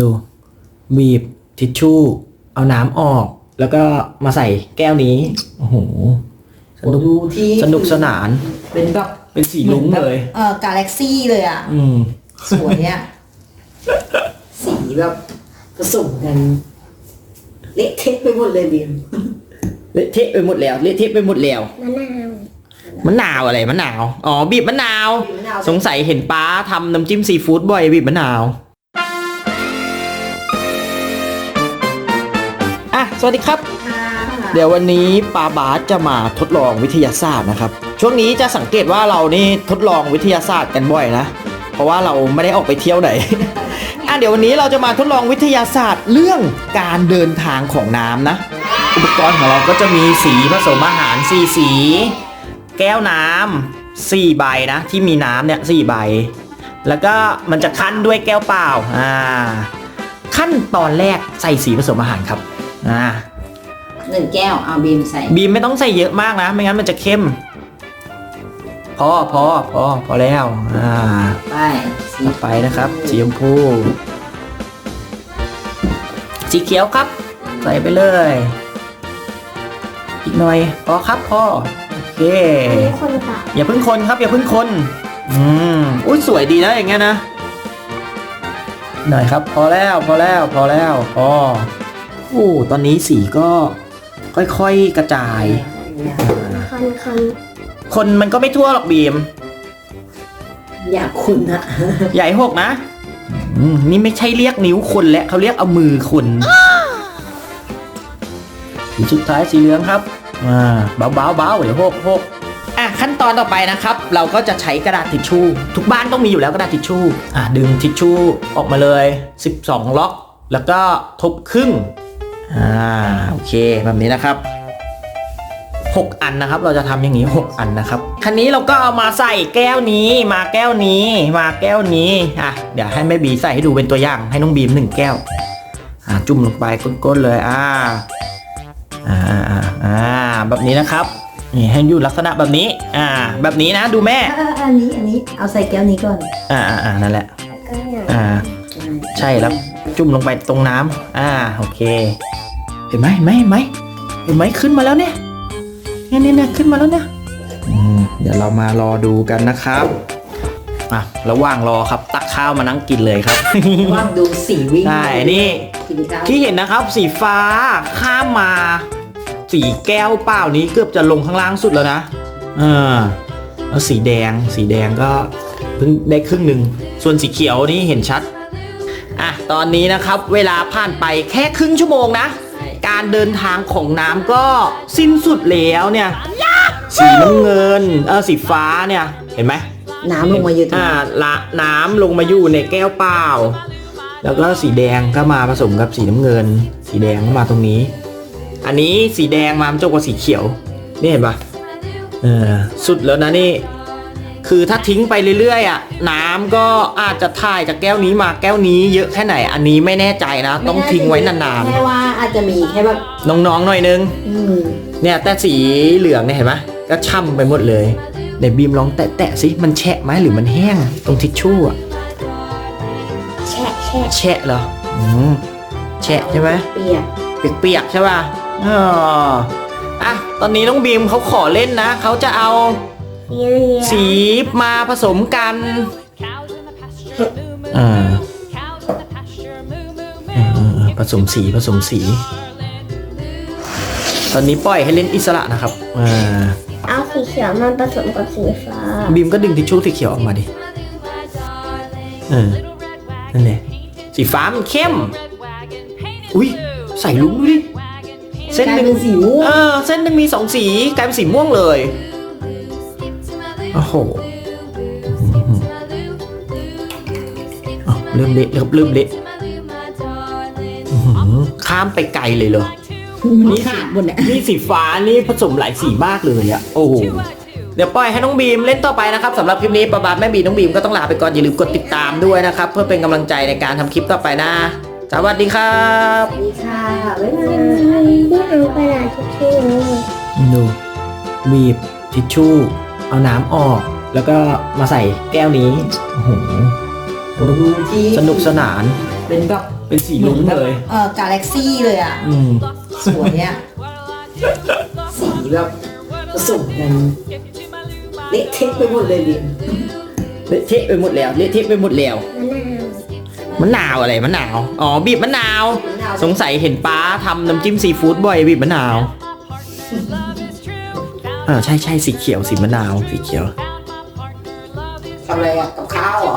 ดูบีบทิชชู่ เอาน้ำออก แล้วก็มาใส่แก้วนี้ โอ้โห สนุกดูที่สนุกสนาน เป็นแบบเป็นสีลุ้งเลย เออกาแล็กซี่เลยอะ อืม สวยอะ สีแบบผสมกัน เละเทะไปหมดเลยบีมเละเทะไปหมดแล้ว เละเทะไปหมดแล้วมะนาวมะนาวอะไรมะนาว อ๋อบีบมะนาวบีบมะนาว สงสัยเห็นป้าทำน้ำจิ้มซีฟู้ดบ่อยบีบมะนาว สวัสดีครับค่ะเดี๋ยววันนี้ปาบาสจะมาทดลองวิทยาศาสตร์นะครับ ช่วงนี้จะสังเกตว่าเรานี่ทดลองวิทยาศาสตร์กันบ่อยนะ เพราะว่าเราไม่ได้ออกไปเที่ยวไหน อะเดี๋ยววันนี้เราจะมาทดลองวิทยาศาสตร์เรื่องการเดินทางของน้ำนะ อุปกรณ์ของเราก็จะมีสีผสมอาหารสีสี แก้วน้ำสี่ใบนะ ที่มีน้ำเนี่ยสี่ใบ แล้วก็มันจะคั้นด้วยแก้วเปล่า อ่าขั้นตอนแรกใส่สีผสมอาหารครับ อ่าหนึ่งแก้วเอาบีมใส่บีมไม่ต้องใส่เยอะมากนะ ไม่งั้นมันจะเข้ม พอพอพอพอแล้วอ่าไปสีต่อไปนะครับสีชมพูสีเขียวครับ ใส่ไปเลย อีกหน่อยพอครับพอโอเคอันนี้คนเปล่าอย่าเพิ่งคนครับอย่าเพิ่งคนอืมอุ้ยสวยดีนะอย่างเงี้ยนะหน่อยครับ พอแล้วพอแล้วพอแล้วพอ โอ้ตอนนี้สีก็ค่อยๆกระจายคนคนคนมันก็ไม่ทั่วหรอกบีม อยากคุณอะใหญ่หกนะอืมนี่ไม่ใช่เรียกนิ้วคนแล้วเขาเรียกเอามือคนสีสุดท้ายสีเหลืองครับ อ่าเบาเบาเบาเดี๋ยวหกหกอะขั้นตอนต่อไปนะครับ เราก็จะใช้กระดาษทิชชู่ทุกบ้านต้องมีอยู่แล้วกระดาษทิชชู่อะดึงทิชชู่ออกมาเลย 12 ล็อก แล้วก็ทบครึ่ง อ่าโอเคแบบนี้นะครับ 6 อันนะครับ เราจะทำอย่างนี้ 6 อันนะครับคันนี้เราก็เอามาใส่แก้วนี้ มาแก้วนี้ มาแก้วนี้อะเดี๋ยวให้แม่บีใส่ให้ดูเป็นตัวอย่างให้น้องบีมหนึ่งแก้วอ่าจุ่มลงไปก้นๆเลยอ่าอ่าอ่าอ่าแบบนี้นะครับนี่ให้อยู่ลักษณะแบบนี้ อ่า แบบนี้นะดูแม่เอออันนี้ อันนี้ เอาใส่แก้วนี้ก่อน อ่าอ่าอ่านั่นแหละก็อย่างอ่า ใช่แล้ว จุ่มลงไปตรงน้ำอ่า โอเคเห็นไหมเห็นไหมเห็นไหมเห็นไหมขึ้นมาแล้วเนี่ยเนี่ยเนี่ยเนี่ยขึ้นมาแล้วเนี่ยอืมเดี๋ยวเรามารอดูกันนะครับอะระหว่างรอครับตักข้าวมานั่งกินเลยครับ ว่างดูสีวิ่งใช่นี่ กินข้าวที่เห็นนะครับสีฟ้าข้ามมา สีแก้วเปล่านี้เกือบจะลงข้างล่างสุดแล้วนะเออแล้วสีแดง สีแดงก็เพิ่งได้ครึ่งหนึ่งส่วนสีเขียวนี่เห็นชัดอะตอนนี้นะครับ เวลาผ่านไปแค่ครึ่งชั่วโมงนะ การเดินทางของน้ำก็สิ้นสุดแล้วเนี่ยสีน้ำเงินเออสีฟ้าเนี่ยเห็นไหมน้ำลงมาอยู่ตรงอ่านี้ละน้ำลงมาอยู่ในแก้วเปล่า แล้วก็สีแดงก็มาผสมกับสีน้ำเงิน สีแดงก็มาตรงนี้ อันนี้สีแดงมาจบกับสีเขียว นี่เห็นปะเออสุดแล้วนะนี่ คือถ้าทิ้งไปเรื่อยๆอะน้ำก็อาจจะถ่ายจากแก้วนี้มาแก้วนี้เยอะแค่ไหน อันนี้ไม่แน่ใจนะ ต้องทิ้งไว้นานแค่ว่าอาจจะมีแค่แบบๆ น้องๆหน่อยนึง อืมเนี่ยแต่สีเหลืองเนี่ยเห็นไหมก็ช่ำไปหมดเลยเดี๋ยวบีมลองแตะๆสิมันแฉะไหมหรือมันแห้ง ตรงทิชชู่อะแช่แช่แฉะเหรออืมแฉะใช่ไหม เปียกเปียกๆใช่ป่ะอ๋ออะ ตอนนี้น้องบีมเขาขอเล่นนะ เขาจะเอาสีเหลือง สีมาผสมกันอ่าเออๆผสมสีผสมสี ตอนนี้ปล่อยให้เล่นอิสระนะครับอ่าเอาสีเขียวมันผสมกับสีฟ้าบีมก็ดึงทิชชู่สีเขียวออกมาดิเออนั่นแหละสีฟ้ามันเข้ม อุ้ยใส่ลุ้งดูดิเส้นกลายหนึ่งเป็นสีม่วงเออเส้นหนึ่งมีสองสีกลายเป็นสีม่วงเลย โอ้โหอ้าวเริ่มเละเริ่มเริ่มเละอื้อหือข้ามไปไกลเลยเหรอมันขาดหมดเนี่ยนี่สีฟ้านี่ผสมหลายสีมากเลยอะโอ้โหเดี๋ยวปล่อยให้น้องบีมเล่นต่อไปนะครับสำหรับคลิปนี้ประบาทแม่บีน้องบีมก็ต้องลาไปก่อนอย่าลืมกดติดตามด้วยนะครับ เพื่อเป็นกำลังใจในการทำคลิปต่อไปนะสวัสดีครับสวัสดีค่ะบ๊ายบายที่เอากระดาษทิชชู่เลยดูบีบทิชชู่ เอาน้ำออก แล้วก็มาใส่แก้วนี้โอ้โหดูที่สนุกสนานสเป็นแบบเป็นสีลุ้งเลยเออกาแล็กซี่เลยอะอืมสวยเนี่ยสีแบบผสมกันเละเทะไปหมดเลยเดียมเละเทะไปหมดแล้วเละเทะไปหมดแล้วมะนาวมะนาวอะไรมะนาวอ๋อบีบมะนาว สงสัยเห็นป้าทำน้ำจิ้มซีฟู้ดบ่อยบีบมะนาว เออใช่ใช่สีเขียวสีมะนาวสีเขียว ทำอะไรอะกับข้าวเหรอ